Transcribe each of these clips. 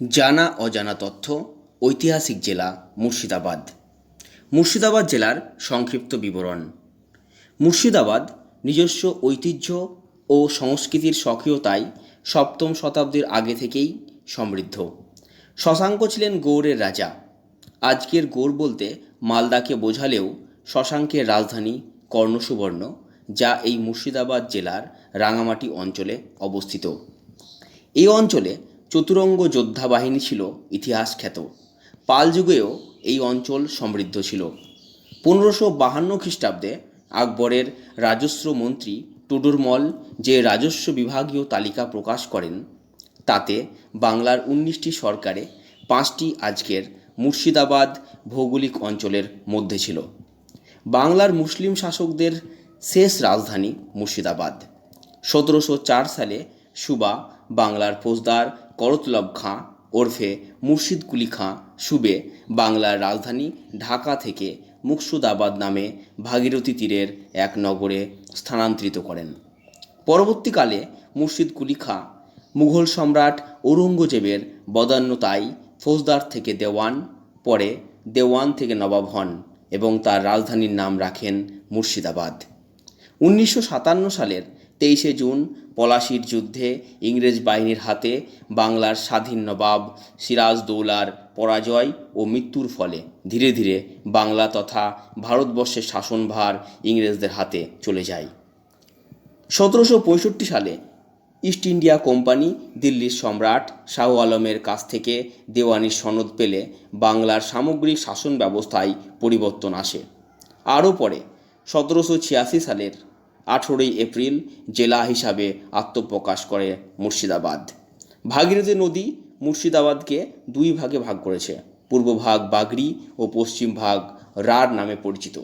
জানা অজানা তথ্য, ঐতিহাসিক জেলা মুর্শিদাবাদ। মুর্শিদাবাদ জেলার সংক্ষিপ্ত বিবরণ। মুর্শিদাবাদ নিজস্ব ঐতিহ্য ও সংস্কৃতির স্বকীয়তায় সপ্তম শতাব্দীর আগে থেকেই সমৃদ্ধ। শশাঙ্ক ছিলেন গৌড়ের রাজা। আজকের গৌড় বলতে মালদাকে বোঝালেও শশাঙ্কের রাজধানী কর্ণসুবর্ণ, যা এই মুর্শিদাবাদ জেলার রাঙামাটি অঞ্চলে অবস্থিত। এই অঞ্চলে চতুরঙ্গ যোদ্ধা বাহিনী ছিল ইতিহাস খ্যাত পাল যুগেও এই অঞ্চল সমৃদ্ধ ছিল। পনেরোশো বাহান্ন খ্রিস্টাব্দে আকবরের রাজস্ব মন্ত্রী টুডুরমল যে রাজস্ব বিভাগীয় তালিকা প্রকাশ করেন, তাতে বাংলার উনিশটি সরকারে পাঁচটি আজকের মুর্শিদাবাদ ভৌগোলিক অঞ্চলের মধ্যে ছিল। বাংলার মুসলিম শাসকদের শেষ রাজধানী মুর্শিদাবাদ। সতেরোশো চার সালে সুবা বাংলার ফৌজদার করতলব খাঁ, ওরফে মুর্শিদ কুলি খাঁ, সুবে, বাংলার রাজধানী ঢাকা থেকে মুকসুদাবাদ নামে ভাগীরথী তীরের এক নগরে স্থানান্তরিত করেন। পরবর্তীকালে মুর্শিদ কুলি খাঁ, মুঘল সম্রাট ঔরঙ্গজেবের বদান্যতায় ফৌজদার থেকে দেওয়ান, পরে দেওয়ান থেকে নবাব হন এবং তার রাজধানীর নাম রাখেন মুর্শিদাবাদ। উনিশশো সাতান্ন সালের তেইশে জুন পলাশির যুদ্ধে ইংরেজ বাহিনীর হাতে বাংলার স্বাধীন নবাব সিরাজদৌলার পরাজয় ও মৃত্যুর ফলে ধীরে ধীরে বাংলা তথা ভারতবর্ষের শাসনভার ইংরেজদের হাতে চলে যায়। সতেরোশো পঁয়ষট্টি সালে ইস্ট ইন্ডিয়া কোম্পানি দিল্লির সম্রাট শাহ আলমের কাছ থেকে দেওয়ানির সনদ পেলে বাংলার সামগ্রিক শাসন ব্যবস্থায় পরিবর্তন আসে। আরও পরে সতেরোশো ছিয়াশি সালের আঠেরোই এপ্রিল জেলা হিসাবে আত্মপ্রকাশ করে মুর্শিদাবাদ। ভাগীরথী নদী মুর্শিদাবাদকে দুই ভাগে ভাগ করেছে। পূর্ব ভাগ বাগড়ি ও পশ্চিম ভাগ রাঢ় নামে পরিচিত।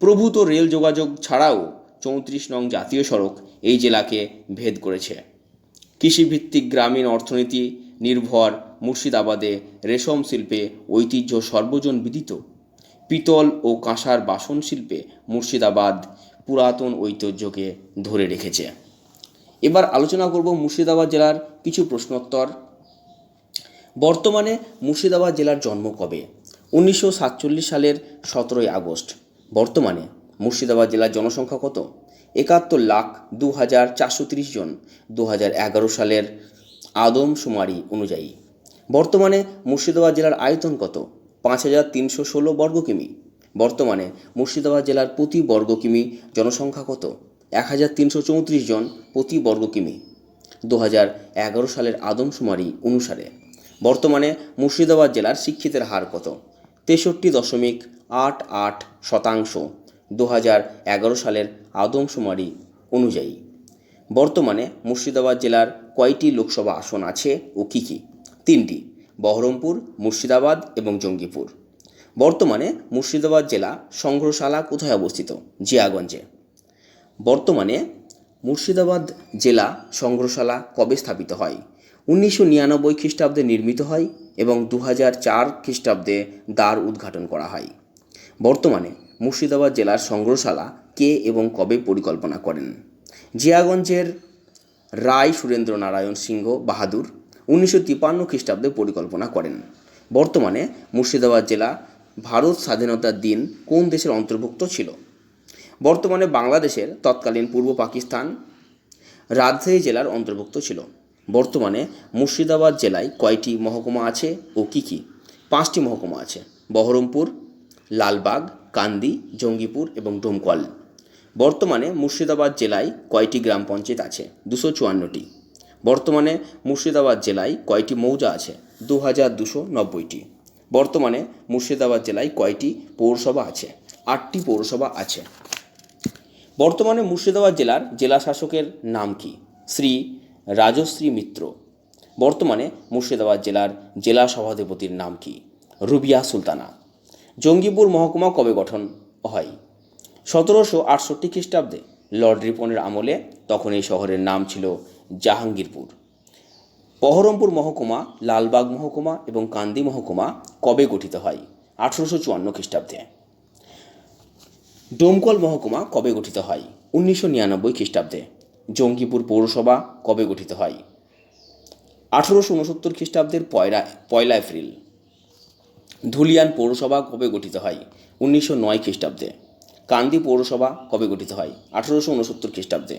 প্রভূত রেল যোগাযোগ ছাড়াও চৌত্রিশ নং জাতীয় সড়ক এই জেলাকে ভেদ করেছে। কৃষিভিত্তিক গ্রামীণ অর্থনীতি নির্ভর মুর্শিদাবাদে রেশম শিল্পে ঐতিহ্য সর্বজন বিদিত। পিতল ও কাঁসার বাসন শিল্পে মুর্শিদাবাদ পুরাতন ঐতিহ্যকে ধরে রেখেছে। এবার আলোচনা করব মুর্শিদাবাদ জেলার কিছু প্রশ্নোত্তর। বর্তমানে মুর্শিদাবাদ জেলার জন্ম কবে? উনিশশো সাতচল্লিশ সালের সতেরোই আগস্ট। বর্তমানে মুর্শিদাবাদ জেলার জনসংখ্যা কত? একাত্তর লাখ দু হাজার চারশো তিরিশ জন দু হাজার এগারো সালের আদমশুমারি অনুযায়ী। বর্তমানে মুর্শিদাবাদ জেলার আয়তন কত? পাঁচ হাজার তিনশো ষোলো বর্গ কিমি। বর্তমানে মুর্শিদাবাদ জেলার প্রতি বর্গ কিমি জনসংখ্যা কত? এক হাজার তিনশো চৌত্রিশ জন প্রতি বর্গ কিমি। দু হাজার এগারো সালের আদমশুমারি অনুসারে। বর্তমানে মুর্শিদাবাদ জেলার শিক্ষিতের হার কত? তেষট্টি দশমিক আট আট শতাংশ। দু হাজার এগারো সালের আদমশুমারি অনুযায়ী। বর্তমানে মুর্শিদাবাদ জেলার কয়টি লোকসভা আসন আছে ও কী কী? তিনটি। বহরমপুর, মুর্শিদাবাদ এবং জঙ্গিপুর। বর্তমানে মুর্শিদাবাদ জেলা সংগ্রহশালা কোথায় অবস্থিত? জিয়াগঞ্জে। বর্তমানে মুর্শিদাবাদ জেলা সংগ্রহশালা কবে স্থাপিত হয়? উনিশশো নিরানব্বই খ্রিস্টাব্দে নির্মিত হয় এবং দু হাজার চার খ্রিস্টাব্দে দ্বার উদ্ঘাটন করা হয়। বর্তমানে মুর্শিদাবাদ জেলার সংগ্রহশালা কে এবং কবে পরিকল্পনা করেন? জিয়াগঞ্জের রায় সুরেন্দ্র নারায়ণ সিংহ বাহাদুর উনিশশো তিপান্ন খ্রিস্টাব্দে পরিকল্পনা করেন। বর্তমানে মুর্শিদাবাদ জেলা ভারত স্বাধীনতার দিন কোন দেশের অন্তর্ভুক্ত ছিল? বর্তমানে বাংলাদেশের তৎকালীন পূর্ব পাকিস্তান রাজশাহী জেলার অন্তর্ভুক্ত ছিল। বর্তমানে মুর্শিদাবাদ জেলায় কয়টি মহকুমা আছে ও কী কী? পাঁচটি মহকুমা আছে। বহরমপুর, লালবাগ, কান্দি, জঙ্গিপুর এবং ডোমকল। বর্তমানে মুর্শিদাবাদ জেলায় কয়টি গ্রাম পঞ্চায়েত আছে? দুশো চুয়ান্নটি। বর্তমানে মুর্শিদাবাদ জেলায় কয়টি মৌজা আছে? দু হাজার দুশো নব্বইটি। বর্তমানে মুর্শিদাবাদ জেলায় কয়টি পৌরসভা আছে? আটটি পৌরসভা আছে। বর্তমানে মুর্শিদাবাদ জেলার জেলা শাসকের নাম কি? শ্রী রাজশ্রী মিত্র। বর্তমানে মুর্শিদাবাদ জেলার জেলা সভাধিপতির নাম কি? রুবিয়া সুলতানা। জঙ্গিপুর মহকুমা কবে গঠন হয়? সতেরোশো আটষট্টি খ্রিস্টাব্দে লর্ড রিপনের আমলে তখন এই শহরের নাম ছিল জাহাঙ্গীরপুর। বহরমপুর মহকুমা, লালবাগ মহকুমা এবং কান্দি মহকুমা কবে গঠিত হয়? আঠেরোশো চুয়ান্ন খ্রিস্টাব্দে। ডোমকল মহকুমা কবে গঠিত হয়? উনিশশো নিরানব্বই খ্রিস্টাব্দে। জঙ্গিপুর পৌরসভা কবে গঠিত হয়? আঠেরোশো উনসত্তর খ্রিস্টাব্দের পয়লা পয়লা এপ্রিল। ধুলিয়ান পৌরসভা কবে গঠিত হয়? উনিশশো নয় খ্রিস্টাব্দে। কান্দি পৌরসভা কবে গঠিত হয়? আঠেরোশো উনসত্তর খ্রিস্টাব্দে।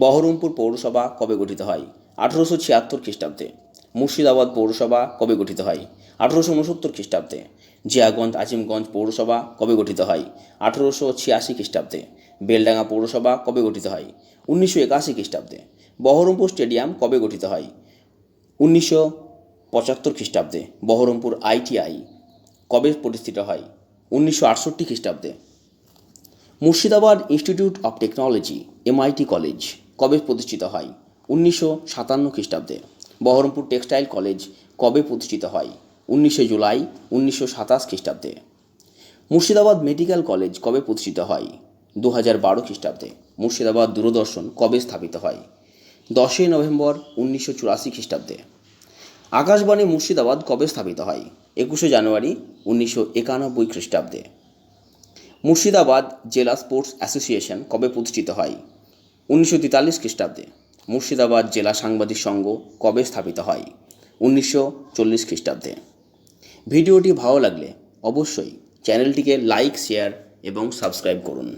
বহরমপুর পৌরসভা কবে গঠিত হয়? আঠেরোশো ছিয়াত্তর খ্রিস্টাব্দে মুর্শিদাবাদ পৌরসভা কবে গঠিত হয়? আঠেরোশো উনসত্তর খ্রিস্টাব্দে জিয়াগঞ্জ আজিমগঞ্জ পৌরসভা কবে গঠিত হয়? আঠেরোশো ছিয়াশি খ্রিস্টাব্দে বেলডাঙ্গা পৌরসভা কবে গঠিত হয়? উনিশশো একাশি খ্রিস্টাব্দে বহরমপুর স্টেডিয়াম কবে গঠিত হয়? উনিশশো পঁচাত্তর খ্রিস্টাব্দে বহরমপুর আইটিআই কবে প্রতিষ্ঠিত হয়? উনিশশো আটষট্টি খ্রিস্টাব্দে Murshidabad institute of technology MIT college কবে প্রতিষ্ঠিত হয়? উনিশশো সাতান্ন খ্রিস্টাব্দে বহরমপুর টেক্সটাইল কলেজ কবে প্রতিষ্ঠিত হয়? উনিশে জুলাই উনিশশো সাতাশ খ্রিস্টাব্দে। মুর্শিদাবাদ মেডিকেল কলেজ কবে প্রতিষ্ঠিত হয়? দু হাজার বারো খ্রিস্টাব্দে মুর্শিদাবাদ দূরদর্শন কবে স্থাপিত হয়? দশই নভেম্বর উনিশশো চুরাশি খ্রিস্টাব্দে। আকাশবাণী মুর্শিদাবাদ কবে স্থাপিত হয়? একুশে জানুয়ারি উনিশশো একানব্বই খ্রিস্টাব্দে। মুর্শিদাবাদ জেলা স্পোর্টস অ্যাসোসিয়েশন কবে প্রতিষ্ঠিত হয়? উনিশশো তেতাল্লিশ খ্রিস্টাব্দে। মুর্শিদাবাদ জেলা সাংবাদিক সংঘ কবে স্থাপিত হয়? উনিশশো চল্লিশ খ্রিস্টাব্দে। ভিডিওটি ভালো লাগলে অবশ্যই চ্যানেলটিকে লাইক, শেয়ার এবং সাবস্ক্রাইব করুন।